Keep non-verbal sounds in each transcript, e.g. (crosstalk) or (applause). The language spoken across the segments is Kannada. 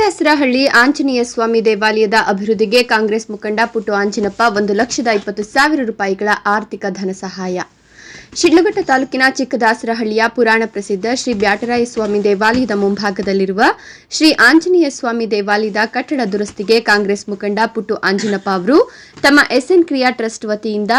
ಚಿಕ್ಕದಾಸರಹಳ್ಳಿ ಆಂಜನೇಯ ಸ್ವಾಮಿ ದೇವಾಲಯದ ಅಭಿವೃದ್ಧಿಗೆ ಕಾಂಗ್ರೆಸ್ ಮುಖಂಡ ಪುಟ್ಟು ಆಂಜಿನಪ್ಪ ಒಂದು ಲಕ್ಷದ ಇಪ್ಪತ್ತು ಸಾವಿರ ರೂಪಾಯಿಗಳ ಆರ್ಥಿಕ ಧನ ಸಹಾಯ. ಶಿಡ್ಲಘಟ್ಟ ತಾಲೂಕಿನ ಚಿಕ್ಕದಾಸರಹಳ್ಳಿಯ ಪುರಾಣ ಪ್ರಸಿದ್ಧ ಶ್ರೀ ಬ್ಯಾಟರಾಯ ಸ್ವಾಮಿ ದೇವಾಲಯದ ಮುಂಭಾಗದಲ್ಲಿರುವ ಶ್ರೀ ಆಂಜನೇಯ ಸ್ವಾಮಿ ದೇವಾಲಯದ ಕಟ್ಟಡ ದುರಸ್ತಿಗೆ ಕಾಂಗ್ರೆಸ್ ಮುಖಂಡ ಪುಟ್ಟು ಆಂಜಿನಪ್ಪ ಅವರು ತಮ್ಮ ಎಸ್ಎನ್ ಕ್ರಿಯಾ ಟ್ರಸ್ಟ್ ವತಿಯಿಂದ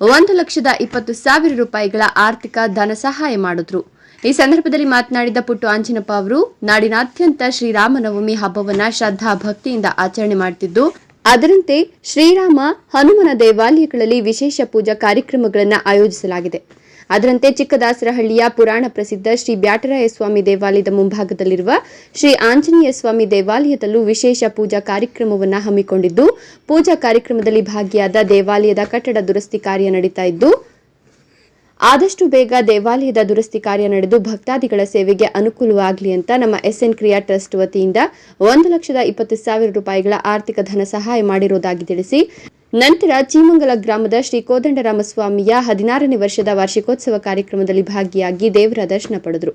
ಒಂದು ಲಕ್ಷದ ಇಪ್ಪತ್ತು ಸಾವಿರ ರೂಪಾಯಿಗಳ ಆರ್ಥಿಕ ಧನ ಸಹಾಯ ಮಾಡಿದ್ರು. ಈ ಸಂದರ್ಭದಲ್ಲಿ ಮಾತನಾಡಿದ ಪುಟ್ಟು ಆಂಜಿನಪ್ಪ ಅವರು, ನಾಡಿನಾದ್ಯಂತ ಶ್ರೀರಾಮನವಮಿ ಹಬ್ಬವನ್ನ ಶ್ರದ್ಧಾ ಭಕ್ತಿಯಿಂದ ಆಚರಣೆ ಮಾಡುತ್ತಿದ್ದು ಅದರಂತೆ ಶ್ರೀರಾಮ ಹನುಮನ ದೇವಾಲಯಗಳಲ್ಲಿ ವಿಶೇಷ ಪೂಜಾ ಕಾರ್ಯಕ್ರಮಗಳನ್ನು ಆಯೋಜಿಸಲಾಗಿದೆ. ಅದರಂತೆ ಚಿಕ್ಕದಾಸರಹಳ್ಳಿಯ ಪುರಾಣ ಪ್ರಸಿದ್ಧ ಶ್ರೀ ಬ್ಯಾಟರಾಯ ಸ್ವಾಮಿ ದೇವಾಲಯದ ಮುಂಭಾಗದಲ್ಲಿರುವ ಶ್ರೀ ಆಂಜನೇಯ ಸ್ವಾಮಿ ದೇವಾಲಯದಲ್ಲೂ ವಿಶೇಷ ಪೂಜಾ ಕಾರ್ಯಕ್ರಮವನ್ನು ಹಮ್ಮಿಕೊಂಡಿದ್ದು, ಪೂಜಾ ಕಾರ್ಯಕ್ರಮದಲ್ಲಿ ಭಾಗಿಯಾದ ದೇವಾಲಯದ ಕಟ್ಟಡ ದುರಸ್ತಿ ಕಾರ್ಯ ನಡೀತಾ ಇದ್ದು ಆದಷ್ಟು ಬೇಗ ದೇವಾಲಯದ ದುರಸ್ತಿ ಕಾರ್ಯ ನಡೆದು ಭಕ್ತಾದಿಗಳ ಸೇವೆಗೆ ಅನುಕೂಲವಾಗಲಿ ಅಂತ ನಮ್ಮ ಎಸ್ಎನ್ ಕ್ರಿಯಾ ಟ್ರಸ್ಟ್ ವತಿಯಿಂದ ಒಂದು ಲಕ್ಷದ ಇಪ್ಪತ್ತು ಸಾವಿರ ರೂಪಾಯಿಗಳ ಆರ್ಥಿಕ ಧನ ಸಹಾಯ ಮಾಡಿರುವುದಾಗಿ ತಿಳಿಸಿ, ನಂತರ ಚೀಮಂಗಲ ಗ್ರಾಮದ ಶ್ರೀ ಕೋದಂಡರಾಮಸ್ವಾಮಿಯ ಹದಿನಾರನೇ ವರ್ಷದ ವಾರ್ಷಿಕೋತ್ಸವ ಕಾರ್ಯಕ್ರಮದಲ್ಲಿ ಭಾಗಿಯಾಗಿ ದೇವರ ದರ್ಶನ ಪಡೆದರು.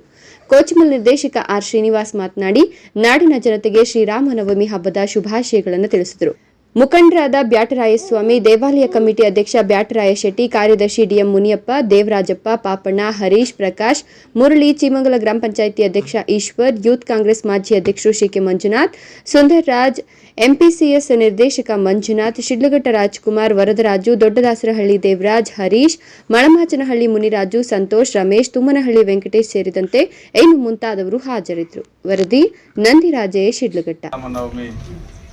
ಕೋಚಿಮಲ್ ನಿರ್ದೇಶಕ ಆರ್ ಶ್ರೀನಿವಾಸ್ ಮಾತನಾಡಿ, ನಾಡಿನ ಜನತೆಗೆ ಶ್ರೀರಾಮನವಮಿ ಹಬ್ಬದ ಶುಭಾಶಯಗಳನ್ನು ತಿಳಿಸಿದರು. ಮುಖಂಡರಾದ ಬ್ಯಾಟರಾಯಸ್ವಾಮಿ, ದೇವಾಲಯ ಕಮಿಟಿ ಅಧ್ಯಕ್ಷ ಬ್ಯಾಟರಾಯ ಶೆಟ್ಟಿ ಕಾರ್ಯದರ್ಶಿ ಡಿಎಂ ಮುನಿಯಪ್ಪ, ದೇವರಾಜಪ್ಪ, ಪಾಪಣ್ಣ, ಹರೀಶ್ ಪ್ರಕಾಶ್, ಮುರಳಿ ಚಿಮಂಗಲ ಗ್ರಾಮ ಪಂಚಾಯಿತಿ ಅಧ್ಯಕ್ಷ ಈಶ್ವರ್, ಯೂತ್ ಕಾಂಗ್ರೆಸ್ ಮಾಜಿ ಅಧ್ಯಕ್ಷರು ಶಿಕೆ ಮಂಜುನಾಥ್ ಸುಂದರ್ ರಾಜ್ ಎಂಪಿಸಿಎಸ್ ನಿರ್ದೇಶಕ ಮಂಜುನಾಥ್, ಶಿಡ್ಲಘಟ್ಟ ರಾಜ್ಕುಮಾರ್, ವರದರಾಜು, ದೊಡ್ಡದಾಸರಹಳ್ಳಿ ದೇವರಾಜ್, ಹರೀಶ್, ಮಳಮಾಚನಹಳ್ಳಿ ಮುನಿರಾಜು, ಸಂತೋಷ್, ರಮೇಶ್, ತುಮ್ಮನಹಳ್ಳಿ ವೆಂಕಟೇಶ್ ಸೇರಿದಂತೆ ಇನ್ನು ಮುಂತಾದವರು ಹಾಜರಿದ್ದರು. ವರದಿ ನಂದಿರಾಜೇ, ಶಿಡ್ಲಘಟ್ಟ.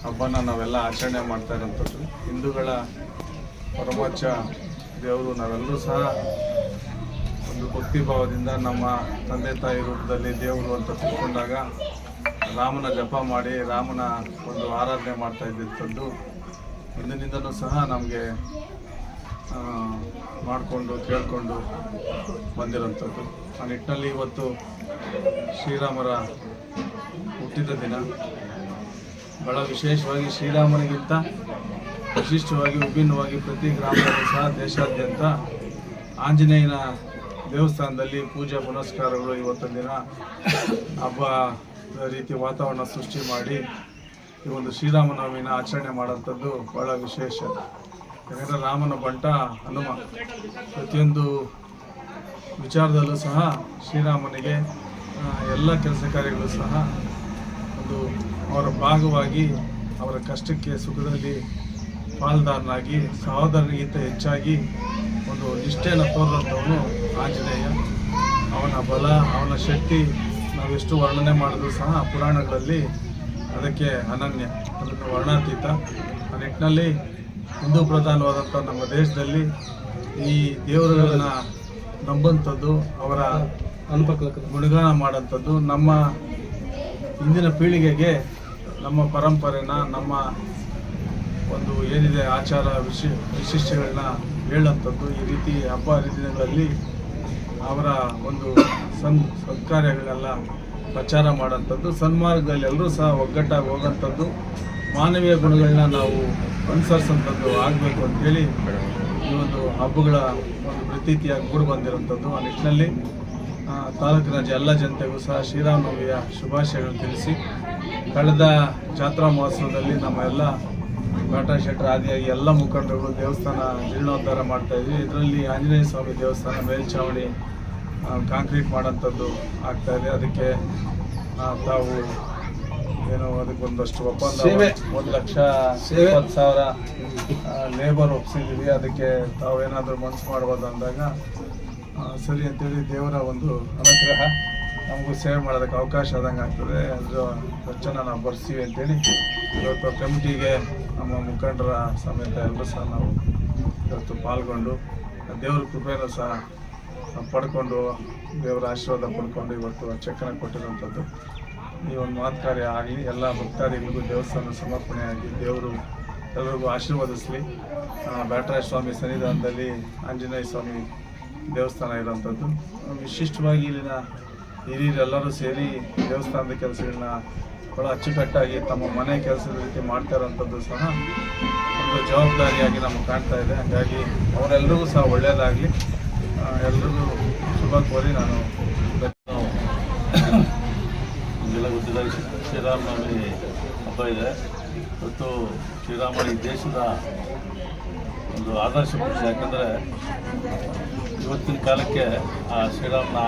ಹಬ್ಬನ ನಾವೆಲ್ಲ ಆಚರಣೆ ಮಾಡ್ತಾ ಇರೋಂಥದ್ದು ಹಿಂದೂಗಳ ಪರಮೋಚ್ಚ ದೇವರು ನಾವೆಲ್ಲರೂ ಸಹ ಒಂದು ಭಕ್ತಿ ಭಾವದಿಂದ ನಮ್ಮ ತಂದೆ ತಾಯಿ ರೂಪದಲ್ಲಿ ದೇವರು ಅಂತ ತಿಳ್ಕೊಂಡಾಗ ರಾಮನ ಜಪ ಮಾಡಿ ರಾಮನ ಒಂದು ಆರಾಧನೆ ಮಾಡ್ತಾ ಇದ್ದಂಥದ್ದು ಹಿಂದಿನಿಂದಲೂ ಸಹ ನಮಗೆ ಮಾಡಿಕೊಂಡು, ಕೇಳಿಕೊಂಡು ಬಂದಿರೋಂಥದ್ದು. ಆ ನಿಟ್ಟಿನಲ್ಲಿ ಇವತ್ತು ಶ್ರೀರಾಮರ ಹುಟ್ಟಿದ ದಿನ. ಬಹಳ ವಿಶೇಷವಾಗಿ ಶ್ರೀರಾಮನಿಗಿಂತ ವಿಶಿಷ್ಟವಾಗಿ, ವಿಭಿನ್ನವಾಗಿ ಪ್ರತಿ ಗ್ರಾಮದಲ್ಲೂ ಸಹ ದೇಶಾದ್ಯಂತ ಆಂಜನೇಯನ ದೇವಸ್ಥಾನದಲ್ಲಿ ಪೂಜೆ ಪುನಸ್ಕಾರಗಳು ಇವತ್ತಿನ ದಿನ ಹಬ್ಬ ರೀತಿ ವಾತಾವರಣ ಸೃಷ್ಟಿ ಮಾಡಿ ಈ ಒಂದು ಶ್ರೀರಾಮನವಮಿನ ಆಚರಣೆ ಮಾಡುವಂಥದ್ದು ಬಹಳ ವಿಶೇಷ. ಯಾಕಂದರೆ ರಾಮನ ಬಂಟ ಹನುಮ. ಪ್ರತಿಯೊಂದು ವಿಚಾರದಲ್ಲೂ ಸಹ ಶ್ರೀರಾಮನಿಗೆ ಎಲ್ಲ ಕೆಲಸ ಕಾರ್ಯಗಳು ಸಹ ಒಂದು ಅವರ ಭಾಗವಾಗಿ ಅವರ ಕಷ್ಟಕ್ಕೆ ಸುಖದಲ್ಲಿ ಪಾಲ್ದಾರನಾಗಿ ಸಹೋದರನಿಗಿಂತ ಹೆಚ್ಚಾಗಿ ಒಂದು ನಿಷ್ಠೆಯನ್ನು ತೋರಿದಂಥವನು ಆಂಜನೇಯ ಅವನ ಬಲ ಅವನ ಶಕ್ತಿ ನಾವೆಷ್ಟು ವರ್ಣನೆ ಮಾಡಿದ್ರು ಸಹ ಪುರಾಣಗಳಲ್ಲಿ ಅದಕ್ಕೆ ಅನನ್ಯ. ಅದನ್ನು ವರ್ಣಾತೀತ. ಆ ನಿಟ್ಟಿನಲ್ಲಿ ಹಿಂದೂ ಪ್ರಧಾನವಾದಂಥ ನಮ್ಮ ದೇಶದಲ್ಲಿ ಈ ದೇವರುಗಳನ್ನ ನಂಬಂಥದ್ದು ಅವರ ಗುಣಗಾನ ಮಾಡೋಂಥದ್ದು ನಮ್ಮ ಇಂದಿನ ಪೀಳಿಗೆಗೆ ನಮ್ಮ ಪರಂಪರೆನ, ನಮ್ಮ ಒಂದು ಏನಿದೆ ಆಚಾರ ವಿಶಿ, ವಿಶಿಷ್ಟಗಳನ್ನ ಹೇಳುವಂಥದ್ದು, ಈ ರೀತಿ ಹಬ್ಬ ಹರಿದಿನಗಳಲ್ಲಿ ಅವರ ಒಂದು ಸನ್ ಸತ್ಕಾರ್ಯಗಳೆಲ್ಲ ಪ್ರಚಾರ ಮಾಡೋಂಥದ್ದು ಸನ್ಮಾರ್ಗದಲ್ಲಿ ಎಲ್ಲರೂ ಸಹ ಒಗ್ಗಟ್ಟಾಗಿ ಹೋಗೋಂಥದ್ದು ಮಾನವೀಯ ಗುಣಗಳನ್ನ ನಾವು ಅನುಸರಿಸೋಂಥದ್ದು ಆಗಬೇಕು ಅಂತೇಳಿ ಈ ಒಂದು ಹಬ್ಬಗಳ ಒಂದು ಪ್ರತೀತಿಯಾಗಿ ಗುರು ಬಂದಿರೋಂಥದ್ದು ಆ ನಿಟ್ಟಿನಲ್ಲಿ. ತಾಲೂಕಿನ ಎಲ್ಲ ಜನತೆಗೂ ಸಹ ಶ್ರೀರಾಮನವಮಿಯ ಶುಭಾಶಯಗಳನ್ನು ತಿಳಿಸಿ ಕಳೆದ ಜಾತ್ರಾ ಮಹೋತ್ಸವದಲ್ಲಿ ನಮ್ಮ ಎಲ್ಲ ಘಾಟ ಶೆಟ್ಟರ್ ಆದಿಯಾಗಿ ಎಲ್ಲ ಮುಖಂಡರುಗಳು ದೇವಸ್ಥಾನ ಜೀರ್ಣೋದ್ಧಾರ ಮಾಡ್ತಾ ಇದ್ವಿ. ಇದರಲ್ಲಿ ಆಂಜನೇಯ ಸ್ವಾಮಿ ದೇವಸ್ಥಾನ ಮೇಲ್ಛಾವಣಿ ಆ, ಕಾಂಕ್ರೀಟ್ ಮಾಡೋಂಥದ್ದು ಆಗ್ತಾ ಇದೆ. ಅದಕ್ಕೆ ತಾವು ಏನೋ ಅದಕ್ಕೆ ಒಂದಷ್ಟು ಒಪ್ಪಂದ ಒಂದು ಲಕ್ಷ ಇಪ್ಪತ್ತು ಸಾವಿರ ಲೇಬರ್ ಒಪ್ಸಿದ್ದೀವಿ. ಅದಕ್ಕೆ ತಾವು ಏನಾದರೂ ಮನಸ್ಸು ಮಾಡ್ಬೋದು ಅಂದಾಗ ಸರಿ ಅಂತೇಳಿ ದೇವರ ಒಂದು ಅನುಗ್ರಹ ನಮಗೂ ಸೇವೆ ಮಾಡೋದಕ್ಕೆ ಅವಕಾಶ ಆದಂಗೆ ಆಗ್ತದೆ. ಅದರ ವೆಚ್ಚನ ನಾವು ಬರ್ತೀವಿ ಅಂತೇಳಿ ಇವತ್ತು ಕಮಿಟಿಗೆ ನಮ್ಮ ಮುಖಂಡರ ಸಮೇತ ಎಲ್ಲರೂ ಸಹ ನಾವು ಇವತ್ತು ಪಾಲ್ಗೊಂಡು, ದೇವ್ರ ಕೃಪೆಯನ್ನು ಸಹ ಪಡ್ಕೊಂಡು, ದೇವರ ಆಶೀರ್ವಾದ ಪಡ್ಕೊಂಡು ಇವತ್ತು ಚಕ್ಕನ ಕೊಟ್ಟಿರುವಂಥದ್ದು. ಈ ಒಂದು ಮಾತು ಕಾರ್ಯ ಆಗಲಿ, ಎಲ್ಲ ಭಕ್ತಾದಿಗಳಿಗೂ ದೇವಸ್ಥಾನ ಸಮರ್ಪಣೆಯಾಗಿ ದೇವರು ಎಲ್ಲರಿಗೂ ಆಶೀರ್ವದಿಸಲಿ. ಬ್ಯಾಟರಾಯ ಸ್ವಾಮಿ ಸನ್ನಿಧಾನದಲ್ಲಿ ಆಂಜನೇಯ ಸ್ವಾಮಿ ದೇವಸ್ಥಾನ ಇರೋಂಥದ್ದು ವಿಶಿಷ್ಟವಾಗಿ ಇಲ್ಲಿನ ಹಿರಿಯರೆಲ್ಲರೂ ಸೇರಿ ದೇವಸ್ಥಾನದ ಕೆಲಸಗಳನ್ನ ಭಾಳ ಅಚ್ಚುಕಟ್ಟಾಗಿ ತಮ್ಮ ಮನೆ ಕೆಲಸದ ರೀತಿ ಮಾಡ್ತಾ ಇರೋಂಥದ್ದು ಸಹ ಒಂದು ಜವಾಬ್ದಾರಿಯಾಗಿ ನಮಗೆ ಕಾಣ್ತಾ ಇದೆ. ಹಾಗಾಗಿ ಅವರೆಲ್ಲರಿಗೂ ಸಹ ಒಳ್ಳೆಯದಾಗಲಿ ಎಲ್ರಿಗೂ ಶುಭ ಕೋರಿ ನಾನು (coughs) ನಿಮಗೆಲ್ಲ ಗೊತ್ತಿದ್ದಾಗ ಶ್ರೀರಾಮನವಮಿ ಹಬ್ಬ ಇದೆ. ಮತ್ತು ಶ್ರೀರಾಮನ ಈ ದೇಶದ ಒಂದು ಆದರ್ಶ ಪುರುಷ. ಯಾಕಂದರೆ ಇವತ್ತಿನ ಕಾಲಕ್ಕೆ ಆ ಶ್ರೀರಾಮನ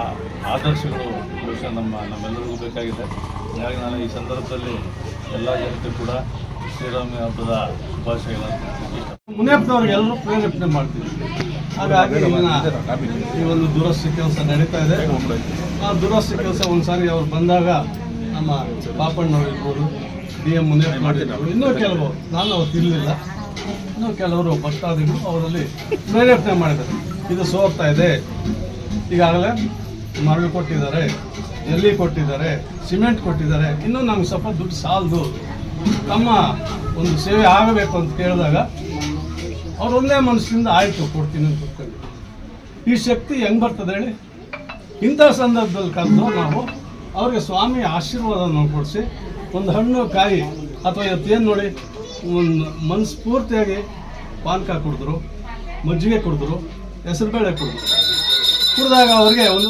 ಆದರ್ಶಗಳು ಬಹುಶಃ ನಮ್ಮ ನಮ್ಮೆಲ್ಲರಿಗೂ ಬೇಕಾಗಿದೆ. ಹಾಗಾಗಿ ನಾನು ಈ ಸಂದರ್ಭದಲ್ಲಿ ಎಲ್ಲ ಜನತೆ ಕೂಡ ಶ್ರೀರಾಮ ಹಬ್ಬದ ಶುಭಾಶಯಗಳನ್ನು ಇಷ್ಟ. ಮುನಿಯಪ್ಪನವ್ರಿಗೆ ಎಲ್ಲರೂ ಪ್ರೇರೇಪಣೆ ಮಾಡ್ತೀವಿ. ಹಾಗಾಗಿ ಈ ಒಂದು ದುರಸ್ತಿ ಕೆಲಸ ನಡೀತಾ ಇದೆ. ಆ ದುರಸ್ತಿ ಕೆಲಸ ಒಂದ್ಸಾರಿ ಅವ್ರು ಬಂದಾಗ ನಮ್ಮ ಪಾಪಣ್ಣವ್ರು ಇರ್ಬೋದು ಡಿ ಎಂ ಮುನಿಯಪ್ಪ ಇರ್ಬೋದು ಇನ್ನೂ ಕೆಲವು. ನಾನು ಅವತ್ತು ಇರಲಿಲ್ಲ. ಇನ್ನೂ ಕೆಲವರು ಭಕ್ತಾದಿಗಳು ಅವರಲ್ಲಿ ಪ್ರೇರೇಪಣೆ ಮಾಡಿದ್ದಾರೆ. ಇದು ಸೋರ್ತಾ ಇದೆ. ಈಗಾಗಲೇ ಮರಳು ಕೊಟ್ಟಿದ್ದಾರೆ, ಎಲ್ಲಿ ಕೊಟ್ಟಿದ್ದಾರೆ, ಸಿಮೆಂಟ್ ಕೊಟ್ಟಿದ್ದಾರೆ. ಇನ್ನೂ ನಮ್ಗೆ ಸ್ವಲ್ಪ ದುಡ್ಡು ಸಾಲದು. ತಮ್ಮ ಒಂದು ಸೇವೆ ಆಗಬೇಕು ಅಂತ ಕೇಳಿದಾಗ ಅವ್ರು ಒಂದೇ ಮನಸ್ಸಿನಿಂದ ಆಯಿತು, ಕೊಡ್ತೀನಿ ಅಂತ ಕೂತ್ಕೊಂಡು ಈ ಶಕ್ತಿ ಹೆಂಗೆ ಬರ್ತದೆ ಹೇಳಿ? ಇಂಥ ಸಂದರ್ಭದಲ್ಲಿ ಕರೆದು ನಾವು ಅವ್ರಿಗೆ ಸ್ವಾಮಿ ಆಶೀರ್ವಾದವನ್ನು ಕೊಡಿಸಿ ಒಂದು ಹಣ್ಣು, ಕಾಯಿ, ಅಥವಾ ಇವತ್ತೇನು ನೋಡಿ? ಒಂದು ಮನಸ್ಫೂರ್ತಿಯಾಗಿ ಪಾನಕ ಕುಡಿದ್ರು ಮಜ್ಜಿಗೆ ಕುಡಿದ್ರು ಹೆಸರುಬೇಳೆ ಕುಡಿದ್ರು. ಕುಡಿದಾಗ ಅವ್ರಿಗೆ ಒಂದು